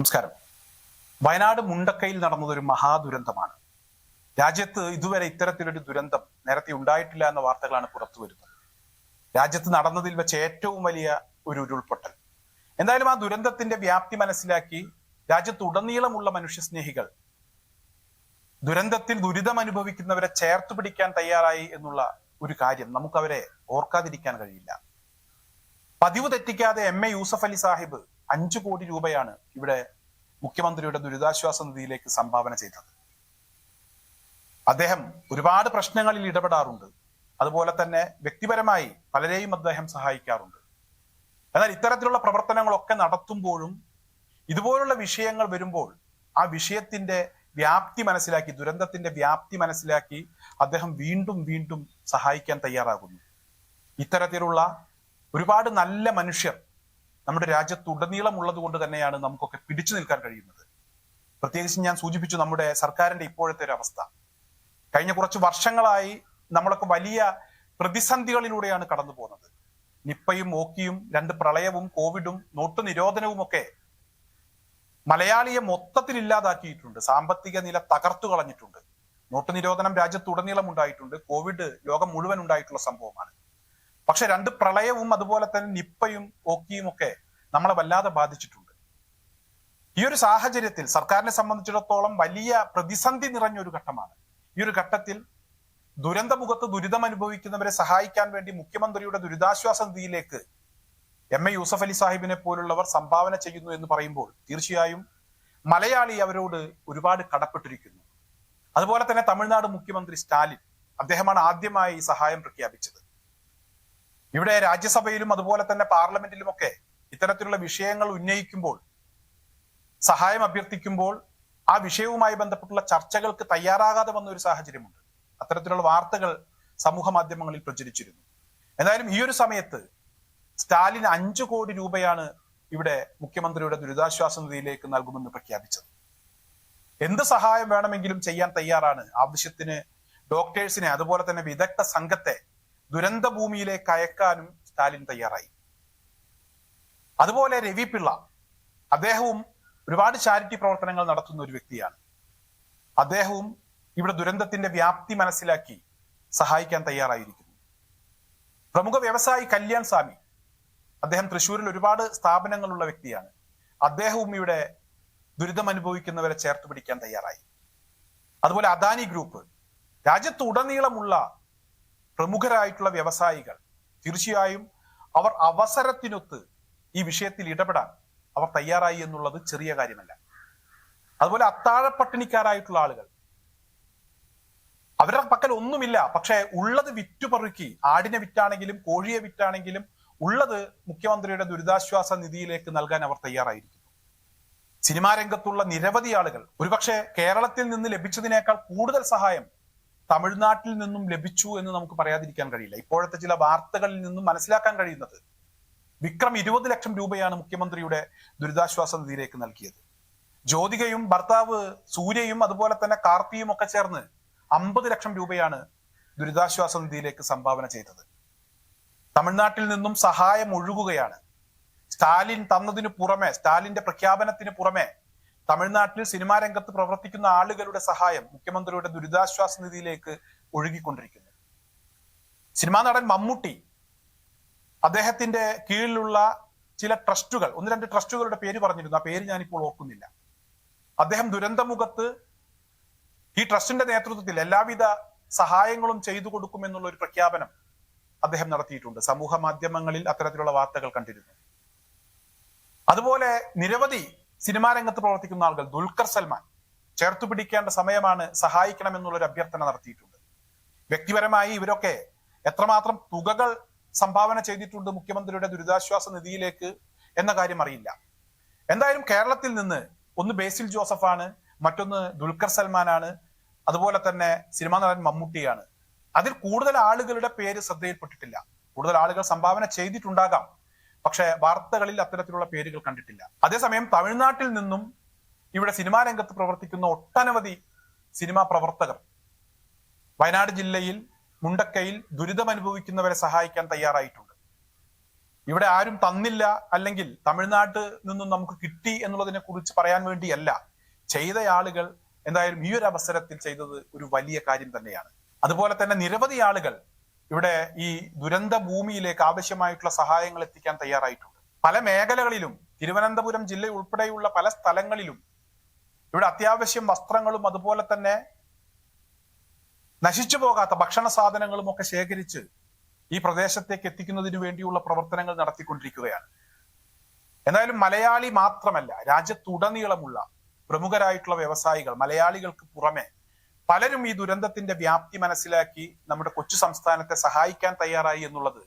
നമസ്കാരം. വയനാട് മുണ്ടക്കയിൽ നടന്നതൊരു മഹാദുരന്തമാണ്. രാജ്യത്ത് ഇതുവരെ ഇത്തരത്തിലൊരു ദുരന്തം നേരത്തെ ഉണ്ടായിട്ടില്ല എന്ന വാർത്തകളാണ് പുറത്തു വരുന്നത്. രാജ്യത്ത് നടന്നതിൽ വെച്ച് ഏറ്റവും വലിയ ഒരു ഉരുൾപൊട്ടൽ. എന്തായാലും ആ ദുരന്തത്തിന്റെ വ്യാപ്തി മനസ്സിലാക്കി രാജ്യത്ത് ഉടനീളമുള്ള മനുഷ്യസ്നേഹികൾ ദുരന്തത്തിൽ ദുരിതം അനുഭവിക്കുന്നവരെ ചേർത്ത് പിടിക്കാൻ തയ്യാറായി എന്നുള്ള ഒരു കാര്യം നമുക്കവരെ ഓർക്കാതിരിക്കാൻ കഴിയില്ല. പതിവ് തെറ്റിക്കാതെ എം എ യൂസഫ് അലി സാഹിബ് അഞ്ചു കോടി രൂപയാണ് ഇവിടെ മുഖ്യമന്ത്രിയുടെ ദുരിതാശ്വാസ നിധിയിലേക്ക് സംഭാവന ചെയ്തത്. അദ്ദേഹം ഒരുപാട് പ്രശ്നങ്ങളിൽ ഇടപെടാറുണ്ട്. അതുപോലെ തന്നെ വ്യക്തിപരമായി പലരെയും അദ്ദേഹം സഹായിക്കാറുണ്ട്. എന്നാൽ ഇത്തരത്തിലുള്ള പ്രവർത്തനങ്ങളൊക്കെ നടത്തുമ്പോഴും ഇതുപോലുള്ള വിഷയങ്ങൾ വരുമ്പോൾ ആ വിഷയത്തിന്റെ വ്യാപ്തി മനസ്സിലാക്കി ദുരന്തത്തിന്റെ വ്യാപ്തി മനസ്സിലാക്കി അദ്ദേഹം വീണ്ടും വീണ്ടും സഹായിക്കാൻ തയ്യാറാകുന്നു. ഇത്തരത്തിലുള്ള ഒരുപാട് നല്ല മനുഷ്യർ നമ്മുടെ രാജ്യത്തുടനീളമുള്ളത് കൊണ്ട് തന്നെയാണ് നമുക്കൊക്കെ പിടിച്ചു നിൽക്കാൻ കഴിയുന്നത്. പ്രത്യേകിച്ച് ഞാൻ സൂചിപ്പിച്ചു നമ്മുടെ സർക്കാരിന്റെ ഇപ്പോഴത്തെ ഒരു അവസ്ഥ. കഴിഞ്ഞ കുറച്ച് വർഷങ്ങളായി നമ്മളൊക്കെ വലിയ പ്രതിസന്ധികളിലൂടെയാണ് കടന്നു പോകുന്നത്. നിപ്പയും ഓക്കിയും രണ്ട് പ്രളയവും കോവിഡും നോട്ട് നിരോധനവും ഒക്കെ മലയാളിയെ മൊത്തത്തിൽ ഇല്ലാതാക്കിയിട്ടുണ്ട്. സാമ്പത്തിക നില തകർത്തു കളഞ്ഞിട്ടുണ്ട്. നോട്ട് നിരോധനം രാജ്യത്തുടനീളം ഉണ്ടായിട്ടുണ്ട്. കോവിഡ് ലോകം മുഴുവൻ ഉണ്ടായിട്ടുള്ള സംഭവമാണ്. പക്ഷെ രണ്ട് പ്രളയവും അതുപോലെ തന്നെ നിപ്പയും ഓക്കിയും ഒക്കെ നമ്മളെ വല്ലാതെ ബാധിച്ചിട്ടുണ്ട്. ഈ ഒരു സാഹചര്യത്തിൽ സർക്കാരിനെ സംബന്ധിച്ചിടത്തോളം വലിയ പ്രതിസന്ധി നിറഞ്ഞ ഒരു ഘട്ടമാണ്. ഈ ഒരു ഘട്ടത്തിൽ ദുരന്തമുഖത്ത് ദുരിതം അനുഭവിക്കുന്നവരെ സഹായിക്കാൻ വേണ്ടി മുഖ്യമന്ത്രിയുടെ ദുരിതാശ്വാസ നിധിയിലേക്ക് എം എ യൂസഫ് അലി സാഹിബിനെ പോലുള്ളവർ സംഭാവന ചെയ്യുന്നു എന്ന് പറയുമ്പോൾ തീർച്ചയായും മലയാളി അവരോട് ഒരുപാട് കടപ്പെട്ടിരിക്കുന്നു. അതുപോലെ തന്നെ തമിഴ്നാട് മുഖ്യമന്ത്രി സ്റ്റാലിൻ അദ്ദേഹമാണ് ആദ്യമായി ഈ സഹായം പ്രഖ്യാപിച്ചത്. ഇവിടെ രാജ്യസഭയിലും അതുപോലെ തന്നെ പാർലമെന്റിലുമൊക്കെ ഇത്തരത്തിലുള്ള വിഷയങ്ങൾ ഉന്നയിക്കുമ്പോൾ സഹായം അഭ്യർത്ഥിക്കുമ്പോൾ ആ വിഷയവുമായി ബന്ധപ്പെട്ടുള്ള ചർച്ചകൾക്ക് തയ്യാറാകാതെ വന്ന ഒരു സാഹചര്യമുണ്ട്. അത്തരത്തിലുള്ള വാർത്തകൾ സമൂഹ മാധ്യമങ്ങളിൽ പ്രചരിച്ചിരുന്നു. എന്തായാലും ഈ ഒരു സമയത്ത് സ്റ്റാലിൻ അഞ്ചു കോടി രൂപയാണ് ഇവിടെ മുഖ്യമന്ത്രിയുടെ ദുരിതാശ്വാസ നിധിയിലേക്ക് നൽകുമെന്ന് പ്രഖ്യാപിച്ചത്. എന്ത് സഹായം വേണമെങ്കിലും ചെയ്യാൻ തയ്യാറാണ് ആവശ്യത്തിന് ഡോക്ടേഴ്സിനെ അതുപോലെ തന്നെ വിദഗ്ധ സംഘത്തെ ദുരന്ത ഭൂമിയിലേക്ക് അയക്കാനും സ്റ്റാലിൻ തയ്യാറായി. അതുപോലെ രവി പിള്ള അദ്ദേഹവും ഒരുപാട് ചാരിറ്റി പ്രവർത്തനങ്ങൾ നടത്തുന്ന ഒരു വ്യക്തിയാണ്. അദ്ദേഹവും ഇവിടെ ദുരന്തത്തിന്റെ വ്യാപ്തി മനസ്സിലാക്കി സഹായിക്കാൻ തയ്യാറായിരിക്കുന്നു. പ്രമുഖ വ്യവസായി കല്യാൺ സ്വാമി അദ്ദേഹം തൃശ്ശൂരിൽ ഒരുപാട് സ്ഥാപനങ്ങളുള്ള വ്യക്തിയാണ്. അദ്ദേഹവും ഇവിടെ ദുരിതം അനുഭവിക്കുന്നവരെ ചേർത്ത് പിടിക്കാൻ തയ്യാറായി. അതുപോലെ അദാനി ഗ്രൂപ്പ് രാജ്യത്ത് ഉടനീളമുള്ള പ്രമുഖരായിട്ടുള്ള വ്യവസായികൾ തീർച്ചയായും അവർ അവസരത്തിനൊത്ത് ഈ വിഷയത്തിൽ ഇടപെടാൻ അവർ തയ്യാറായി എന്നുള്ളത് ചെറിയ കാര്യമല്ല. അതുപോലെ അത്താഴ പട്ടിണിക്കാരായിട്ടുള്ള ആളുകൾ. അവരുടെ പക്കൽ ഒന്നുമില്ല. പക്ഷെ ഉള്ളത് വിറ്റുപറുക്കി ആടിനെ വിറ്റാണെങ്കിലും കോഴിയെ വിറ്റാണെങ്കിലും ഉള്ളത് മുഖ്യമന്ത്രിയുടെ ദുരിതാശ്വാസ നിധിയിലേക്ക് നൽകാൻ അവർ തയ്യാറായിരിക്കുന്നു. സിനിമാ രംഗത്തുള്ള നിരവധി ആളുകൾ. ഒരുപക്ഷെ കേരളത്തിൽ നിന്ന് ലഭിച്ചതിനേക്കാൾ കൂടുതൽ സഹായം തമിഴ്നാട്ടിൽ നിന്നും ലഭിച്ചു എന്ന് നമുക്ക് പറയാതിരിക്കാൻ കഴിയില്ല. ഇപ്പോഴത്തെ ചില വാർത്തകളിൽ നിന്നും മനസ്സിലാക്കാൻ കഴിയുന്നത് വിക്രം ഇരുപത് ലക്ഷം രൂപയാണ് മുഖ്യമന്ത്രിയുടെ ദുരിതാശ്വാസ നിധിയിലേക്ക് നൽകിയത്. ജ്യോതികയും ഭർത്താവ് സൂര്യയും അതുപോലെ തന്നെ കാർത്തിയും ഒക്കെ ചേർന്ന് അമ്പത് ലക്ഷം രൂപയാണ് ദുരിതാശ്വാസ നിധിയിലേക്ക് സംഭാവന ചെയ്തത്. തമിഴ്നാട്ടിൽ നിന്നും സഹായം ഒഴുകുകയാണ്. സ്റ്റാലിൻ തന്നതിന് പുറമെ സ്റ്റാലിന്റെ പ്രഖ്യാപനത്തിന് പുറമെ തമിഴ്നാട്ടിൽ സിനിമാ രംഗത്ത് പ്രവർത്തിക്കുന്ന ആളുകളുടെ സഹായം മുഖ്യമന്ത്രിയുടെ ദുരിതാശ്വാസ നിധിയിലേക്ക് ഒഴുകിക്കൊണ്ടിരിക്കുന്നു. സിനിമാ നടൻ മമ്മൂട്ടി അദ്ദേഹത്തിന്റെ കീഴിലുള്ള ചില ട്രസ്റ്റുകൾ ഒന്ന് രണ്ട് ട്രസ്റ്റുകളുടെ പേര് പറഞ്ഞിരുന്നു. ആ പേര് ഞാനിപ്പോൾ ഓർക്കുന്നില്ല. അദ്ദേഹം ദുരന്തമുഖത്ത് ഈ ട്രസ്റ്റിന്റെ നേതൃത്വത്തിൽ എല്ലാവിധ സഹായങ്ങളും ചെയ്തു കൊടുക്കുമെന്നുള്ള ഒരു പ്രഖ്യാപനം അദ്ദേഹം നടത്തിയിട്ടുണ്ട്. സമൂഹ മാധ്യമങ്ങളിൽ അത്തരത്തിലുള്ള വാർത്തകൾ കണ്ടിരുന്നു. അതുപോലെ നിരവധി സിനിമാ രംഗത്ത് പ്രവർത്തിക്കുന്ന ആളുകൾ ദുൽഖർ സൽമാൻ ചേർത്തു പിടിക്കേണ്ട സമയമാണ് സഹായിക്കണം എന്നുള്ളൊരു അഭ്യർത്ഥന നടത്തിയിട്ടുണ്ട്. വ്യക്തിപരമായി ഇവരൊക്കെ എത്രമാത്രം തുകകൾ സംഭാവന ചെയ്തിട്ടുണ്ട് മുഖ്യമന്ത്രിയുടെ ദുരിതാശ്വാസ നിധിയിലേക്ക് എന്ന കാര്യം അറിയില്ല. എന്തായാലും കേരളത്തിൽ നിന്ന് ഒന്ന് ബേസിൽ ജോസഫാണ് മറ്റൊന്ന് ദുൽഖർ സൽമാനാണ് അതുപോലെ തന്നെ സിനിമാ നടൻ മമ്മൂട്ടിയാണ്. അതിൽ കൂടുതൽ ആളുകളുടെ പേര് ശ്രദ്ധയിൽപ്പെട്ടിട്ടില്ല. കൂടുതൽ ആളുകൾ സംഭാവന ചെയ്തിട്ടുണ്ടാകാം. പക്ഷെ വാർത്തകളിൽ അത്തരത്തിലുള്ള പേരുകൾ കണ്ടിട്ടില്ല. അതേസമയം തമിഴ്നാട്ടിൽ നിന്നും ഇവിടെ സിനിമാ രംഗത്ത് പ്രവർത്തിക്കുന്ന ഒട്ടനവധി സിനിമാ പ്രവർത്തകർ വയനാട് ജില്ലയിൽ മുണ്ടക്കയിൽ ദുരിതം അനുഭവിക്കുന്നവരെ സഹായിക്കാൻ തയ്യാറായിട്ടുണ്ട്. ഇവിടെ ആരും തന്നില്ല അല്ലെങ്കിൽ തമിഴ്നാട്ടിൽ നിന്നും നമുക്ക് കിട്ടി എന്നുള്ളതിനെ കുറിച്ച് പറയാൻ വേണ്ടിയല്ല. ചെയ്ത ആളുകൾ എന്തായാലും ഈ ഒരു അവസരത്തിൽ ചെയ്തത് ഒരു വലിയ കാര്യം തന്നെയാണ്. അതുപോലെ തന്നെ നിരവധി ആളുകൾ ഇവിടെ ഈ ദുരന്ത ഭൂമിയിലേക്ക് ആവശ്യമായിട്ടുള്ള സഹായങ്ങൾ എത്തിക്കാൻ തയ്യാറായിട്ടുണ്ട്. പല മേഖലകളിലും തിരുവനന്തപുരം ജില്ല ഉൾപ്പെടെയുള്ള പല സ്ഥലങ്ങളിലും ഇവിടെ അത്യാവശ്യം വസ്ത്രങ്ങളും അതുപോലെ തന്നെ നശിച്ചു പോകാത്ത ഭക്ഷണ സാധനങ്ങളും ഒക്കെ ശേഖരിച്ച് ഈ പ്രദേശത്തേക്ക് എത്തിക്കുന്നതിന് വേണ്ടിയുള്ള പ്രവർത്തനങ്ങൾ നടത്തിക്കൊണ്ടിരിക്കുകയാണ്. എന്തായാലും മലയാളി മാത്രമല്ല രാജ്യത്തുടനീളമുള്ള പ്രമുഖരായിട്ടുള്ള വ്യവസായികൾ മലയാളികൾക്ക് പുറമെ പലരും ഈ ദുരന്തത്തിന്റെ വ്യാപ്തി മനസ്സിലാക്കി നമ്മുടെ കൊച്ചു സംസ്ഥാനത്തെ സഹായിക്കാൻ തയ്യാറായി എന്നുള്ളത്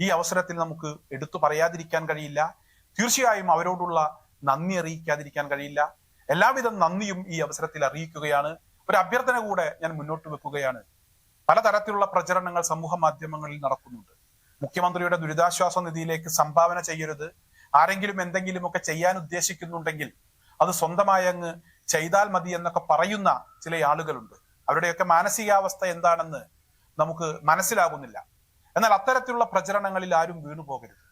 ഈ അവസരത്തിൽ നമുക്ക് എടുത്തു പറയാതിരിക്കാൻ കഴിയില്ല. തീർച്ചയായും അവരോടുള്ള നന്ദി അറിയിക്കാതിരിക്കാൻ കഴിയില്ല. എല്ലാവിധ നന്ദിയും ഈ അവസരത്തിൽ അറിയിക്കുകയാണ്. ഒരു അഭ്യർത്ഥന കൂടെ ഞാൻ മുന്നോട്ട് വെക്കുകയാണ്. പലതരത്തിലുള്ള പ്രചരണങ്ങൾ സമൂഹ മാധ്യമങ്ങളിൽ നടക്കുന്നുണ്ട്. മുഖ്യമന്ത്രിയുടെ ദുരിതാശ്വാസ നിധിയിലേക്ക് സംഭാവന ചെയ്യരുത്. ആരെങ്കിലും എന്തെങ്കിലുമൊക്കെ ചെയ്യാൻ ഉദ്ദേശിക്കുന്നുണ്ടെങ്കിൽ അത് സ്വന്തമായി അങ്ങ് ചെയ്താൽ മതി എന്നൊക്കെ പറയുന്ന ചില ആളുകളുണ്ട്. അവരുടെയൊക്കെ മാനസികാവസ്ഥ എന്താണെന്ന് നമുക്ക് മനസ്സിലാകുന്നില്ല. എന്നാൽ അത്തരത്തിലുള്ള പ്രചരണങ്ങളിൽ ആരും വീണു പോകരുത്.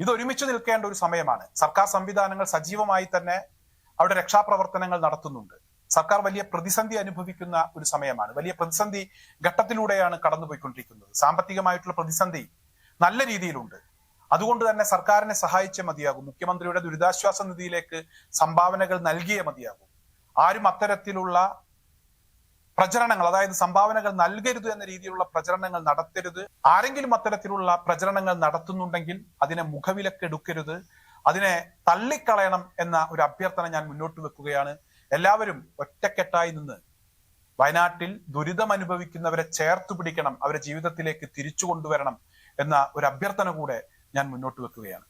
ഇത് ഒരുമിച്ച് നിൽക്കേണ്ട ഒരു സമയമാണ്. സർക്കാർ സംവിധാനങ്ങൾ സജീവമായി തന്നെ അവിടെ രക്ഷാപ്രവർത്തനങ്ങൾ നടത്തുന്നുണ്ട്. സർക്കാർ വലിയ പ്രതിസന്ധി അനുഭവിക്കുന്ന ഒരു സമയമാണ്. വലിയ പ്രതിസന്ധി ഘട്ടത്തിലൂടെയാണ് കടന്നുപോയിക്കൊണ്ടിരിക്കുന്നത്. സാമ്പത്തികമായിട്ടുള്ള പ്രതിസന്ധി നല്ല രീതിയിലുണ്ട്. അതുകൊണ്ട് തന്നെ സർക്കാരിനെ സഹായിച്ചേ മതിയാകും. മുഖ്യമന്ത്രിയുടെ ദുരിതാശ്വാസ നിധിയിലേക്ക് സംഭാവനകൾ നൽകിയേ മതിയാകും. ആരും അത്തരത്തിലുള്ള പ്രചരണങ്ങൾ അതായത് സംഭാവനകൾ നൽകരുത് എന്ന രീതിയിലുള്ള പ്രചരണങ്ങൾ നടത്തരുത്. ആരെങ്കിലും അത്തരത്തിലുള്ള പ്രചരണങ്ങൾ നടത്തുന്നുണ്ടെങ്കിൽ അതിനെ മുഖവിലക്കെടുക്കരുത്. അതിനെ തള്ളിക്കളയണം എന്ന ഒരു അഭ്യർത്ഥന ഞാൻ മുന്നോട്ട് വെക്കുകയാണ്. എല്ലാവരും ഒറ്റക്കെട്ടായി നിന്ന് വയനാട്ടിൽ ദുരിതം അനുഭവിക്കുന്നവരെ ചേർത്ത് പിടിക്കണം അവരെ ജീവിതത്തിലേക്ക് തിരിച്ചു കൊണ്ടുവരണം എന്ന ഒരു അഭ്യർത്ഥന കൂടെ ഞാൻ മുന്നോട്ട് വെക്കുകയാണ്.